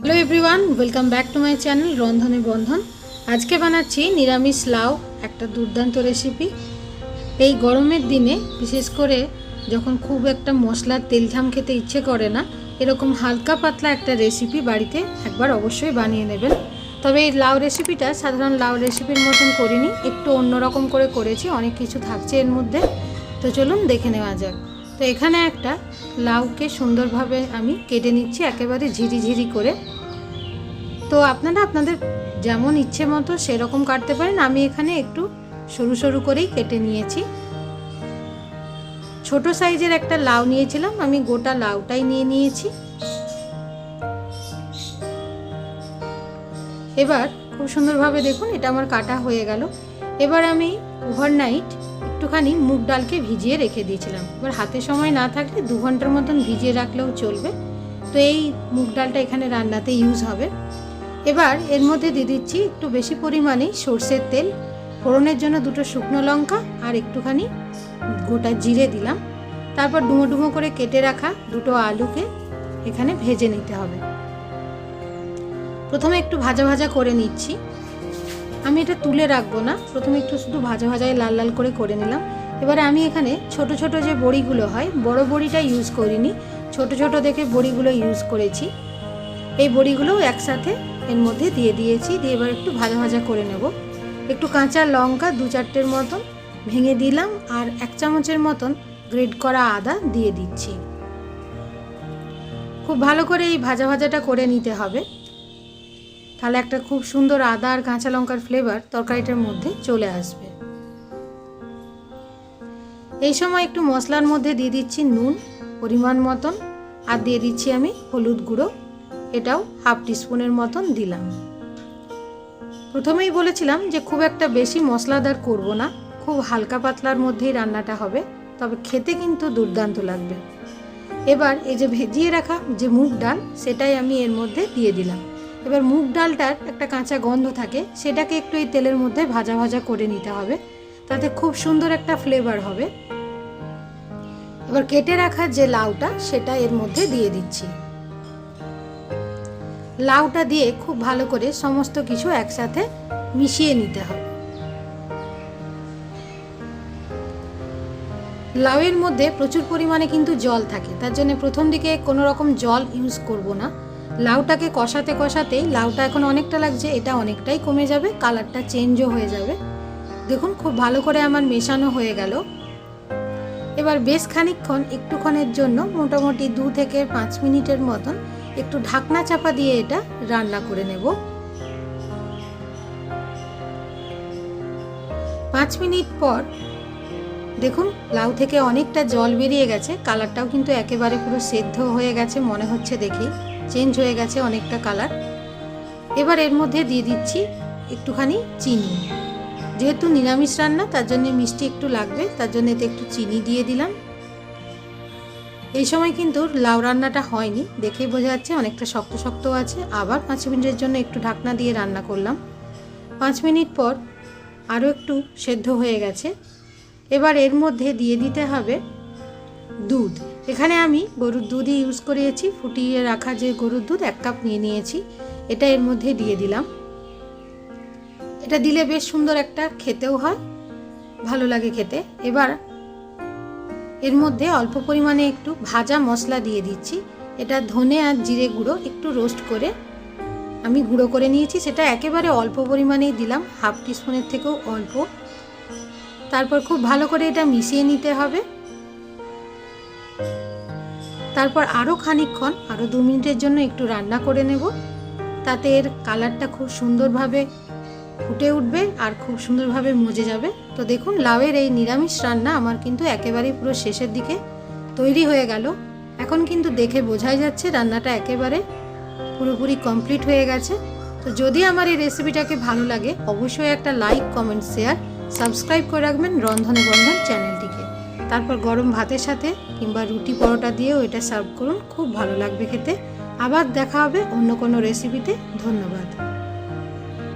Hello everyone welcome back to my channel রন্ধনে বন্ধন আজকে বানাচ্ছি নিরামিষ লাউ, একটা দুর্দান্ত রেসিপি এই গরমের দিনে, বিশেষ করে যখন খুব একটা মশলার তেলঝাম খেতে ইচ্ছে করে না, এরকম হালকা পাতলা একটা রেসিপি বাড়িতে একবার অবশ্যই বানিয়ে নেবেন। তবে এই লাউ রেসিপিটা সাধারণ লাউ রেসিপির মতন করিনি, একটু অন্যরকম করে করেছি, অনেক কিছু থাকছে এর মধ্যে। তো চলুন দেখে নেওয়া যাক। তো এখানে একটা লাউকে সুন্দরভাবে আমি কেটে নিচ্ছি, একেবারে ঝিরি ঝিরি করে। তো আপনারা আপনাদের যেমন ইচ্ছে মতো সেরকম কাটতে পারেন। আমি এখানে একটু সরু সরু করেই কেটে নিয়েছি। ছোট সাইজের একটা লাউ নিয়েছিলাম, আমি গোটা লাউটাই নিয়ে নিয়েছি। এবার খুব সুন্দরভাবে দেখুন, এটা আমার কাটা হয়ে গেল। এবার আমি ওভারনাইট একটুখানি মুগ ডালকে ভিজিয়ে রেখে দিয়েছিলাম। এবার হাতে সময় না থাকলে দু ঘণ্টার মতন ভিজিয়ে রাখলেও চলবে। তো এই মুগ ডালটা এখানে রান্নাতে ইউজ হবে। এবার এর মধ্যে দিয়ে দিচ্ছি একটু বেশি পরিমাণে সর্ষের তেল। ফোড়নের জন্য দুটো শুকনো লঙ্কা আর একটুখানি গোটা জিরে দিলাম। তারপর ডুমো ডুমো করে কেটে রাখা দুটো আলুকে এখানে ভেজে নিতে হবে। প্রথমে একটু ভাজা ভাজা করে নিচ্ছি। আমি এটা তুলে রাখব না। প্রথমে একটু শুধু ভাজা ভাজায় লাল লাল করে করে নিলাম। এবারে আমি এখানে ছোট ছোট যে বড়িগুলো হয়, বড় বড়িটা ইউজ করিনি। ছোট ছোট দেখে বড়িগুলো ইউজ করেছি। এই বড়িগুলোও একসাথে এর মধ্যে দিয়ে দিয়েছি। দিয়ে এবার একটু ভাজা ভাজা করে নেব। একটু কাঁচা লঙ্কা দু চারটের মতন ভেঙে দিলাম আর এক চামচের মতন গ্রেড করা আদা দিয়ে দিচ্ছি। খুব ভালো করে এই ভাজা ভাজাটা করে নিতে হবে। তাহলে একটা খুব সুন্দর আদা আর কাঁচা লঙ্কার ফ্লেভার তরকারিটার মধ্যে চলে আসবে। এই সময় একটু মশলার মধ্যে দিয়ে দিচ্ছি নুন, পরিমাণ মতন, আর দিয়ে দিচ্ছি আমি হলুদ গুঁড়ো। এটাও হাফ টিস্পুনের মতন দিলাম। প্রথমেই বলেছিলাম যে খুব একটা বেশি মশলাদার করব না, খুব হালকা পাতলার মধ্যেই রান্নাটা হবে, তবে খেতে কিন্তু দুর্দান্ত লাগবে। এবার এই যে ভেজিয়ে রাখা যে মুগ ডাল, সেটাই আমি এর মধ্যে দিয়ে দিলাম। এবার মুগ ডালটার একটা কাঁচা গন্ধ থাকে, সেটাকে একটু এই তেলের মধ্যে ভাজা ভাজা করে নিতে হবে। তাতে খুব সুন্দর একটা ফ্লেভার হবে। এবার কেটে রাখা যে লাউটা, সেটা এর মধ্যে দিয়ে দিচ্ছি। লাউটা দিয়ে খুব ভালো করে সমস্ত কিছু একসাথে মিশিয়ে নিতে হবে। লাউয়ের মধ্যে প্রচুর পরিমাণে কিন্তু জল থাকে, তার জন্য প্রথম দিকে কোনো রকম জল ইউজ করব না। লাউটাকে কষাতে কষাতেই লাউটা এখন অনেকটা লাগছে, এটা অনেকটাই কমে যাবে, কালারটা চেঞ্জও হয়ে যাবে। দেখুন, খুব ভালো করে আমার মেশানো হয়ে গেল। এবার বেশ খানিকক্ষণ, একটুক্ষণের জন্য, মোটামুটি দু থেকে পাঁচ মিনিটের মতন, একটু ঢাকনা চাপা দিয়ে এটা রান্না করে নেব। পাঁচ মিনিট পর, দেখুন, লাউ থেকে অনেকটা জল বেরিয়ে গেছে, কালারটাও কিন্তু একেবারে পুরো সেদ্ধ হয়ে গেছে, মনে হচ্ছে দেখি। চেঞ্জ হয়ে গেছে অনেকটা কালার। এবার এর মধ্যে দিয়ে দিচ্ছি একটুখানি চিনি। যেহেতু নিরামিষ রান্না, তার জন্য মিষ্টি একটু লাগবে, তার জন্য এতে একটু চিনি দিয়ে দিলাম। এই সময় কিন্তু লাউ রান্নাটা হয়নি দেখেই বোঝা যাচ্ছে অনেকটা শক্ত শক্ত আছে। আবার পাঁচ মিনিটের জন্য একটু ঢাকনা দিয়ে রান্না করলাম। পাঁচ মিনিট পর আরও একটু সেদ্ধ হয়ে গেছে। এবার এর মধ্যে দিয়ে দিতে হবে দুধ। এখানে আমি গরুর দুধই ইউজ করিয়েছি ফুটিয়ে রাখা যে গরুর দুধ এক কাপ নিয়ে নিয়েছি, এটা এর মধ্যে দিয়ে দিলাম। এটা দিলে বেশ সুন্দর একটা খেতেও হয়, ভালো লাগে খেতে। এবার এর মধ্যে অল্প পরিমাণে একটু ভাজা মশলা দিয়ে দিচ্ছি। এটা ধনে আর জিরে গুঁড়ো একটু রোস্ট করে আমি গুঁড়ো করে নিয়েছি। সেটা একেবারে অল্প পরিমাণেই দিলাম, হাফ টিস্পুনের থেকেও অল্প। তারপর খুব ভালো করে এটা মিশিয়ে নিতে হবে। তারপর আরও খানিকক্ষণ আরও দু মিনিটের জন্য একটু রান্না করে নেব। তাতে এর কালারটা খুব সুন্দরভাবে ফুটে উঠবে আর খুব সুন্দরভাবে মজে যাবে। তো দেখুন, লাউয়ের এই নিরামিষ রান্না আমার কিন্তু একেবারেই পুরো শেষের দিকে তৈরি হয়ে গেল। এখন কিন্তু দেখে বোঝাই যাচ্ছে রান্নাটা একেবারে পুরোপুরি কমপ্লিট হয়ে গেছে। তো যদি আমার এই রেসিপিটাকে ভালো লাগে, অবশ্যই একটা লাইক, কমেন্ট, শেয়ার, সাবস্ক্রাইব করে রাখবেন রন্ধনে বন্ধন চ্যানেলটিকে তারপর গরম ভাতের সাথে কিংবা রুটি পরোটা দিয়েও এটা সার্ভ করুন, খুব ভালো লাগবে খেতে। আবার দেখা হবে অন্য কোনো রেসিপিতে ধন্যবাদ।